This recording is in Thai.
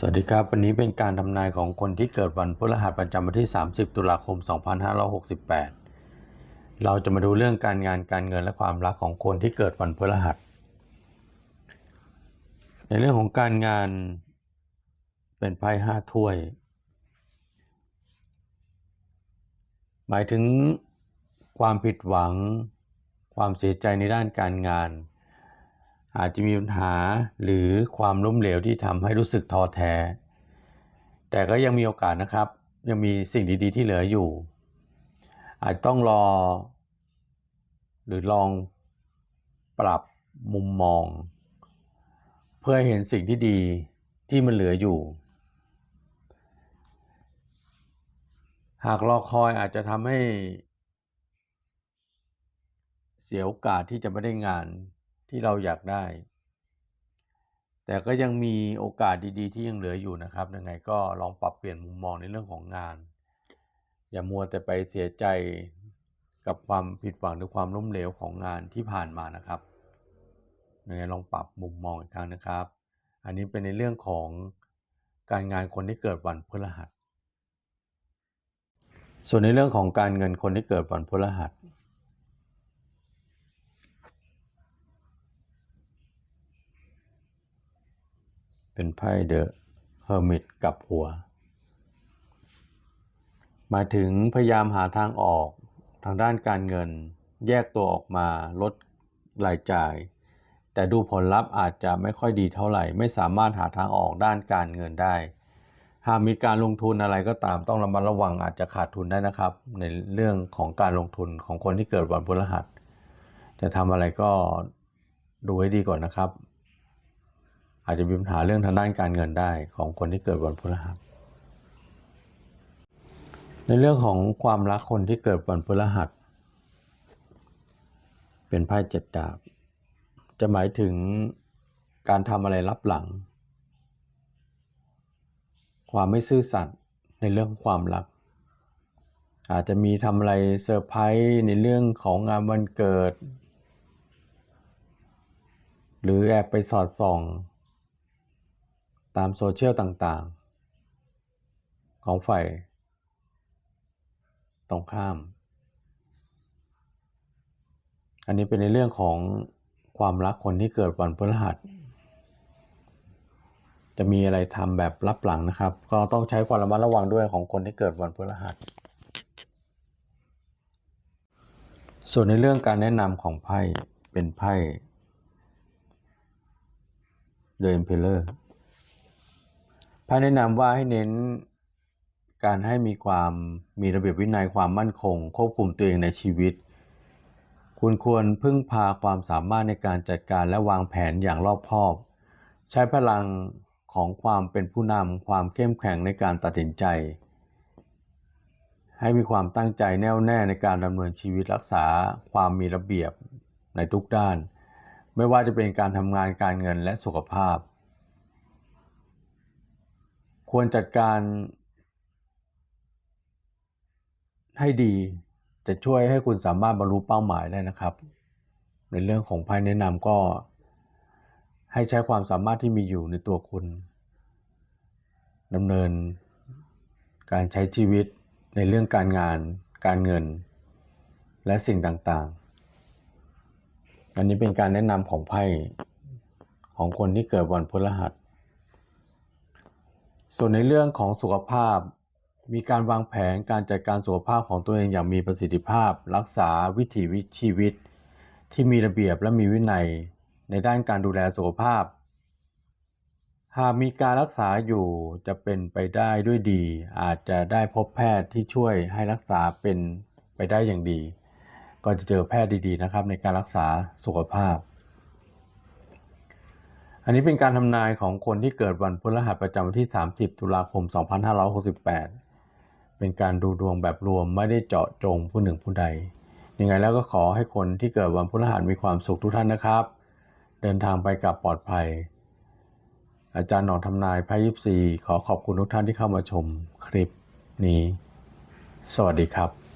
สวัสดีครับ วันนี้เป็นการทำนายของคนที่เกิดวันพฤหัสประจำวันที่ 30 ตุลาคม 2568 เราจะมาดูเรื่องการงานการเงินและความรักของคนที่เกิดวันพฤหัส ในเรื่องของการงานเป็นไพ่ห้าถ้วย หมายถึงความผิดหวัง ความเสียใจในด้านการงาน อาจจะมีปัญหาหรือความล้มเหลวที่ทำให้รู้สึกท้อแท้ แต่ก็ยังมีโอกาสนะครับ ยังมีสิ่งดีๆ ที่เหลืออยู่ อาจจะต้องรอ หรือลองปรับมุมมอง เพื่อเห็นสิ่งที่ดีที่มันเหลืออยู่ หากรอคอยอาจจะทำให้เสียโอกาสที่จะไม่ได้งาน ที่เราอยากได้ แต่ก็ยังมีโอกาสดีๆ ที่ยังเหลืออยู่นะครับยังไงก็ลองปรับเปลี่ยนมุมมองในเรื่องของงาน อย่ามัวแต่ไปเสียใจกับความผิดหวังหรือความล้มเหลวของงานที่ผ่านมานะครับยังไงลองปรับมุมมองอีกครั้งนะครับ อันนี้เป็นในเรื่องของการงานคนที่เกิดวันพฤหัส ส่วนในเรื่องของการเงินคนที่เกิดวันพฤหัส เป็นไพ่เดอะเฮอร์มิตกับหัว มาถึงพยายามหาทางออกทางด้านการเงิน แยกตัวออกมาลดรายจ่าย แต่ดูผลลัพธ์อาจจะไม่ค่อยดีเท่าไหร่ ไม่สามารถหาทางออกด้านการเงินได้ หากมีการลงทุนอะไรก็ตามต้องระมัดระวังอาจจะขาดทุนได้นะครับ ในเรื่องของการลงทุนของคนที่เกิดวันพฤหัสจะทำอะไรก็ดูให้ดีก่อนนะครับ อาจจะมีปัญหาเรื่องทางด้านการเงินได้ของคนที่เกิดวันพฤหัสในเรื่องของความรักคนที่เกิดวันพฤหัส เป็นไพ่เจ็ดดาบ จะหมายถึงการทำอะไรลับหลัง ความไม่ซื่อสัตย์ในเรื่องความรัก อาจจะมีทำอะไรเซอร์ไพรส์ในเรื่องของงานวันเกิด หรือแอบไปสอดส่อง ตามโซเชียลต่างๆ ของฝ่ายตรงข้าม อันนี้เป็นในเรื่องของความรักคนที่เกิดวันพฤหัส จะมีอะไรทำแบบลับหลังนะครับ ก็ต้องใช้ความระมัดระวังด้วยของคนที่เกิดวันพฤหัส ส่วนในเรื่องการแนะนำของไพ่เป็นไพ่ The Emperor ไพ่แนะนำว่าให้เน้นการให้มีความมีระเบียบวินัยความมั่นคง ควบคุมตัวเองในชีวิต คุณควรพึ่งพาความสามารถในการจัดการและวางแผนอย่างรอบคอบ ใช้พลังของความเป็นผู้นำความเข้มแข็งในการตัดสินใจ ให้มีความตั้งใจแน่วแน่ในการดำเนินชีวิตรักษาความมีระเบียบในทุกด้าน ไม่ว่าจะเป็นการทำงานการเงินและสุขภาพ ควรจัดการให้ดีจะช่วยให้คุณสามารถบรรลุเป้าหมายได้นะครับ ในเรื่องของภายแนะนำก็ ให้ใช้ความสามารถที่มีอยู่ในตัวคุณดำเนินการใช้ชีวิตในเรื่องการงาน การเงิน และสิ่งต่างๆ อันนี้เป็นการแนะนำของไพ่ของคนที่เกิดวันพฤหัส ส่วนในเรื่องของสุขภาพ มีการวางแผนการจัดการสุขภาพของตัวเองอย่างมีประสิทธิภาพ รักษาวิถีชีวิต ที่มีระเบียบและมีวินัยในด้านการดูแลสุขภาพ หากมีการรักษาอยู่จะเป็นไปได้ด้วยดี อาจจะได้พบแพทย์ที่ช่วยให้รักษาเป็นไปได้อย่างดี ก็จะเจอแพทย์ดีๆนะครับในการรักษาสุขภาพ อันนี้เป็นการทำนายของคนที่เกิดวันพฤหัสประจำวันที่ 30 ตุลาคม 2568 เป็นการดูดวงแบบรวมไม่ได้เจาะจงผู้หนึ่งผู้ใด ยังไงแล้วก็ขอให้คนที่เกิดวันพฤหัสมีความสุขทุกท่านนะครับ เดินทางไปกลับปลอดภัย อาจารย์หนองทำนายไพ่ยิปซีขอขอบคุณทุกท่านที่เข้ามาชมคลิปนี้ สวัสดีครับ